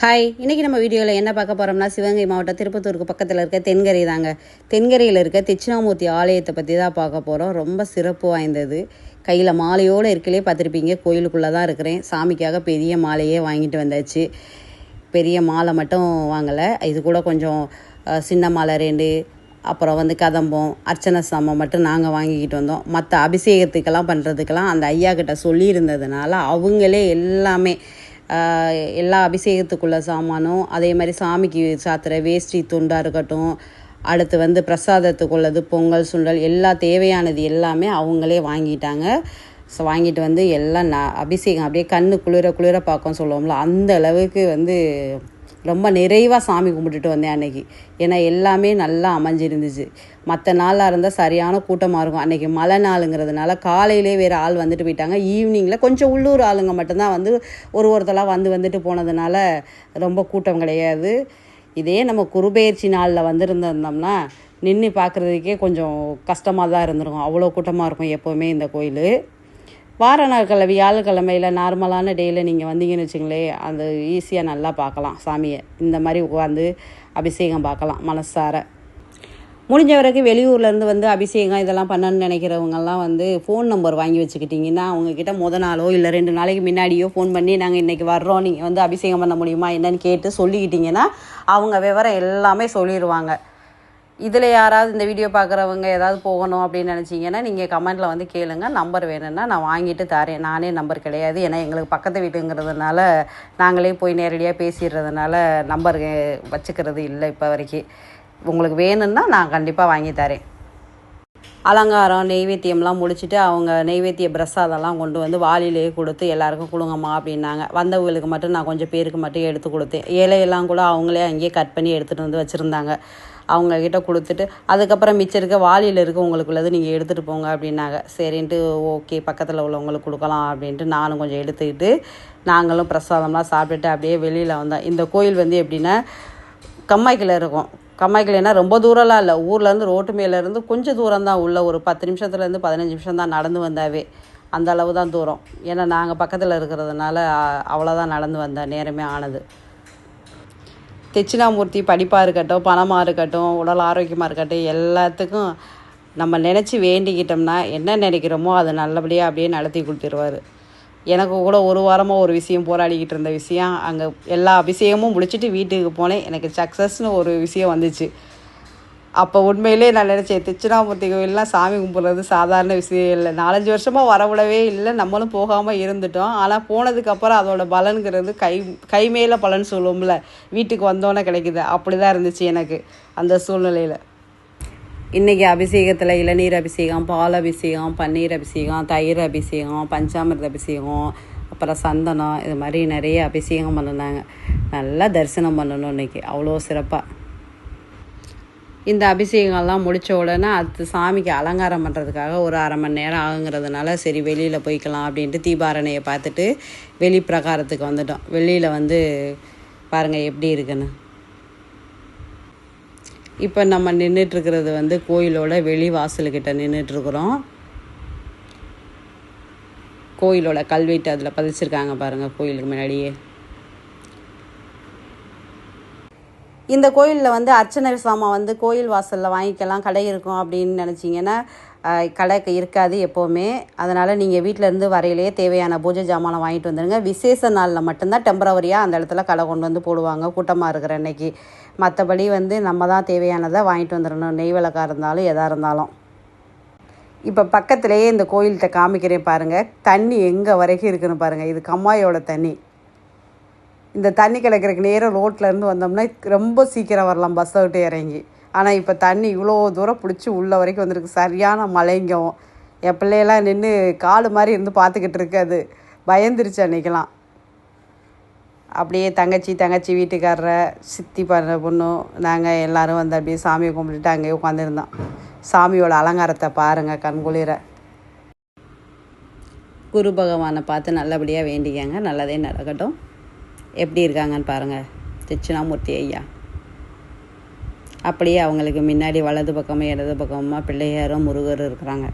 Hi இன்றைக்கி நம்ம வீடியோவில் என்ன பார்க்க போகிறோம்னா சிவகங்கை மாவட்டம் திருப்பத்தூருக்கு பக்கத்தில் இருக்க தென்கரை தாங்க. தென்கரையில் இருக்க தெச்சினாமூர்த்தி ஆலயத்தை பற்றி தான் பார்க்க போகிறோம் ரொம்ப சிறப்பு வாய்ந்தது. கையில் மாலையோடு இருக்கலே பார்த்துருப்பீங்க. கோயிலுக்குள்ளே தான் இருக்கிறேன். சாமிக்காக பெரிய மாலையே வாங்கிட்டு வந்தாச்சு. பெரிய மாலை மட்டும் வாங்கலை. இது கூட கொஞ்சம் சின்ன மாலை ரெண்டு அப்புறம் வந்து கதம்பம் அர்ச்சனை சாமம் மட்டும் நாங்கள் வாங்கிக்கிட்டு வந்தோம். மற்ற அபிஷேகத்துக்கெல்லாம் பண்ணுறதுக்கெல்லாம் அந்த ஐயா கிட்ட சொல்லியிருந்ததுனால அவங்களே எல்லாமே எல்லா அபிஷேகத்துக்குள்ள சாமானும் அதே மாதிரி சாமிக்கு சாத்துற வேஷ்டி துண்டாக இருக்கட்டும் அடுத்து வந்து பிரசாதத்துக்குள்ளது பொங்கல் சுண்டல் எல்லா தேவையானது எல்லாமே அவங்களே வாங்கிட்டாங்க. ஸோ வாங்கிட்டு வந்து எல்லாம் ந அபிஷேகம் அப்படியே கண்ணு குளிர குளிர பார்க்கும் சொல்லுவோம்ல அந்த அளவுக்கு வந்து ரொம்ப நிறைவாக சாமி கும்பிட்டுட்டு வந்தேன் அன்னைக்கு. ஏன்னா எல்லாமே நல்லா அமைஞ்சிருந்துச்சு. மற்ற நாளாக இருந்தால் சரியான கூட்டமாக இருக்கும். அன்றைக்கி மழை நாளுங்கிறதுனால காலையிலே வேறு ஆள் வந்துட்டு போயிட்டாங்க. ஈவினிங்கில் கொஞ்சம் உள்ளூர் ஆளுங்க மட்டும்தான் வந்து ஒரு ஒருத்தலாம் வந்து வந்துட்டு போனதுனால ரொம்ப கூட்டம் கிடையாது. இதே நம்ம குருபெயர்ச்சி நாளில் வந்துருந்துருந்தோம்னா நின்று பார்க்குறதுக்கே கொஞ்சம் கஷ்டமாக தான் இருந்திருக்கும். அவ்வளோ கூட்டமாக இருக்கும் எப்போவுமே இந்த கோயில். வார நாட்களில் வியாழக்கிழமையில் நார்மலான டேயில் நீங்கள் வந்தீங்கன்னு வச்சுங்களேன் அந்த ஈஸியாக நல்லா பார்க்கலாம் சாமியை. இந்த மாதிரி உட்காந்து அபிஷேகம் பார்க்கலாம் மனசார. முடிஞ்ச வரைக்கும் வெளியூர்லேருந்து வந்து அபிஷேகம் இதெல்லாம் பண்ணணும்னு நினைக்கிறவங்கெல்லாம் வந்து ஃபோன் நம்பர் வாங்கி வச்சுக்கிட்டிங்கன்னா அவங்கக்கிட்ட முத நாளோ இல்லை ரெண்டு நாளைக்கு முன்னாடியோ ஃபோன் பண்ணி நாங்கள் இன்றைக்கி வர்றோம் நீங்கள் வந்து அபிஷேகம் பண்ண முடியுமா என்னன்னு கேட்டு சொல்லிக்கிட்டிங்கன்னா அவங்க விவரம் எல்லாமே சொல்லிடுவாங்க இதில் யாராவது இந்த வீடியோ பார்க்குறவங்க ஏதாவது போகணும் அப்படின்னு நினச்சிங்கன்னா நீங்கள் கமெண்ட்டில் வந்து கேளுங்கள் நம்பர் வேணும்னா நான் வாங்கிட்டு தரேன். நானே நம்பர் கிடையாது. ஏன்னா எங்களுக்கு பக்கத்து வீட்டுங்கிறதுனால நாங்களே போய் நேரடியாக பேசிடுறதுனால நம்பர் வச்சுக்கிறது இல்லை இப்போ வரைக்கும். உங்களுக்கு வேணும்னா நான் கண்டிப்பாக வாங்கி தரேன். அலங்காரம் நெய்வேத்தியம்லாம் முடிச்சுட்டு அவங்க நெய்வேத்திய பிரசாதம்லாம் கொண்டு வந்து வாளிலேயே கொடுத்து எல்லாருக்கும் கொடுங்கம்மா அப்படின்னாங்க. வந்தவங்களுக்கு மட்டும் நான் கொஞ்சம் பேருக்கு மட்டும் எடுத்து கொடுத்தேன். இலையெல்லாம் கூட அவங்களே அங்கேயே கட் பண்ணி எடுத்துகிட்டு வந்து வச்சுருந்தாங்க. அவங்கக்கிட்ட கொடுத்துட்டு அதுக்கப்புறம் மிச்சம் இருக்க வாளியில் இருக்க உங்களுக்குள்ளது நீங்கள் எடுத்துகிட்டு போங்க அப்படின்னாங்க. சரின்ட்டு ஓகே பக்கத்தில் உள்ளவங்களுக்கு கொடுக்கலாம் அப்படின்ட்டு நானும் கொஞ்சம் எடுத்துக்கிட்டு நாங்களும் பிரசாதம்லாம் சாப்பிட்டுட்டு அப்படியே வெளியில் வந்தோம். இந்த கோயில் வந்து எப்படின்னா கம்மாய்க்கில் இருக்கும். கம்மாய்க்கில்னா ரொம்ப தூரம்லாம் இல்லை. ஊர்லேருந்து ரோட்டு மேலேருந்து கொஞ்சம் தூரம் தான் உள்ள ஒரு பத்து நிமிஷத்துலேருந்து பதினஞ்சு நிமிஷம் தான் நடந்து வந்தாவே. அந்த அளவு தான் தூரம். ஏன்னா நாங்கள் பக்கத்தில் இருக்கிறதுனால அவ்வளோதான் நடந்து வந்த நேரமே ஆனது. தெச்சினாமூர்த்தி படிப்பாக இருக்கட்டும் பணமாக இருக்கட்டும் உடல் ஆரோக்கியமாக இருக்கட்டும் எல்லாத்துக்கும் நம்ம நினச்சி வேண்டிக்கிட்டோம்னா என்ன நினைக்கிறோமோ அதை நல்லபடியாக அப்படியே நடத்தி கொடுத்துருவார். எனக்கு கூட ஒரு வாரமாக ஒரு விஷயம் போராடிக்கிட்டு இருந்த விஷயம் அங்கே எல்லா அபிஷேகமும் முடிச்சுட்டு வீட்டுக்கு போனேன். எனக்கு சக்ஸஸ்னு ஒரு விஷயம் வந்துச்சு. அப்போ உண்மையிலே நான் நினச்சேன் திருச்சிராமூர்த்தி கோயிலெலாம் சாமி கும்பிட்றது சாதாரண விஷயம் இல்லை. நாலஞ்சு வருஷமாக வரவிடவே இல்லை. நம்மளும் போகாமல் இருந்துட்டோம். ஆனால் போனதுக்கப்புறம் அதோட பலனுங்கிறது கை கை மேலே பலன் சொல்லுவோம்ல. வீட்டுக்கு வந்தோன்னே கிடைக்குது. அப்படி தான் இருந்துச்சு எனக்கு அந்த சூழ்நிலையில். இன்றைக்கி அபிஷேகத்தில் இளநீர் அபிஷேகம் பால் அபிஷேகம் பன்னீர் அபிஷேகம் தயிர் அபிஷேகம் பஞ்சாமிர்த அபிஷேகம் அப்புறம் சந்தனம் இது மாதிரி நிறைய அபிஷேகம் பண்ணினாங்க நல்லா தரிசனம் பண்ணணும் இன்றைக்கி அவ்வளோ சிறப்பாக இந்த அபிஷேகம்லாம் முடித்த உடனே அது சாமிக்கு அலங்காரம் பண்ணுறதுக்காக ஒரு அரை மணி நேரம் ஆகுங்கிறதுனால சரி வெளியில் போய்க்கலாம் அப்படின்ட்டு தீபாரணையை பார்த்துட்டு வெளி பிரகாரத்துக்கு வந்துட்டோம். வெளியில் வந்து பாருங்கள் எப்படி இருக்குன்னு. இப்போ நம்ம நின்றுட்டுருக்கிறது வந்து கோயிலோட வெளி வாசல்கிட்ட நின்றுட்டுருக்குறோம் கோயிலோட கல்வெட்டு அதில் பதிச்சிருக்காங்க பாருங்கள் கோயிலுக்கு முன்னாடியே. இந்த கோயிலில் வந்து அர்ச்சனை சாமான் வந்து கோயில் வாசலில் வாங்கிக்கலாம் கடை இருக்கும் அப்படின்னு நினச்சிங்கன்னா கடை இருக்காது எப்போவுமே. அதனால் நீங்கள் வீட்டிலேருந்து வரையிலேயே தேவையான பூஜை ஜாமானை வாங்கிட்டு வந்துடுங்க விசேஷ நாளில் மட்டும்தான் டெம்பரவரியாக அந்த இடத்துல கடை கொண்டு வந்து போடுவாங்க. கூட்டமாக இருக்கிற அன்னைக்கு. மற்றபடி வந்து நம்ம தான் தேவையானதை வாங்கிட்டு வந்துடணும். நெய் விளக்காக இருந்தாலும் எதாக இருந்தாலும். இப்போ பக்கத்துலேயே இந்த கோயில்கிட்ட காமிக்கிறேன் பாருங்கள் தண்ணி எங்கே வரைக்கும் இருக்குன்னு பாருங்கள் இது கம்மாயோட தண்ணி. இந்த தண்ணி கிடக்கிறக்கு நேரம் ரோட்ல இருந்து வந்தோம்னா ரொம்ப சீக்கிரம் வரலாம் பஸ்ஸை விட்டு இறங்கி. ஆனால் இப்போ தண்ணி இவ்வளோ தூரம் பிடிச்சி உள்ள வரைக்கும் வந்திருக்கு. சரியான மலைங்கவும் என் பிள்ளையெல்லாம் நின்று காலு மாதிரி இருந்து பார்த்துக்கிட்டு இருக்கு. அது பயந்துருச்சு அன்றைக்கெலாம் அப்படியே தங்கச்சி தங்கச்சி வீட்டுக்காரர சித்தி பண்ண பொண்ணும் நாங்கள் எல்லாரும் வந்து அப்படியே சாமியை கும்பிட்டுட்டு அங்கேயே உட்காந்துருந்தோம். சாமியோட அலங்காரத்தை பாருங்கள் கண்குளிர குரு பகவானை பார்த்து நல்லபடியாக வேண்டிக்கங்க. நல்லதே நடக்கட்டும். எப்படி இருக்காங்கன்னு பாருங்கள் தட்சிணாமூர்த்தி ஐயா. அப்படியே அவங்களுக்கு முன்னாடி வலது பக்கமும் இடது பக்கமாக பிள்ளையாரும் முருகரும் இருக்கிறாங்க.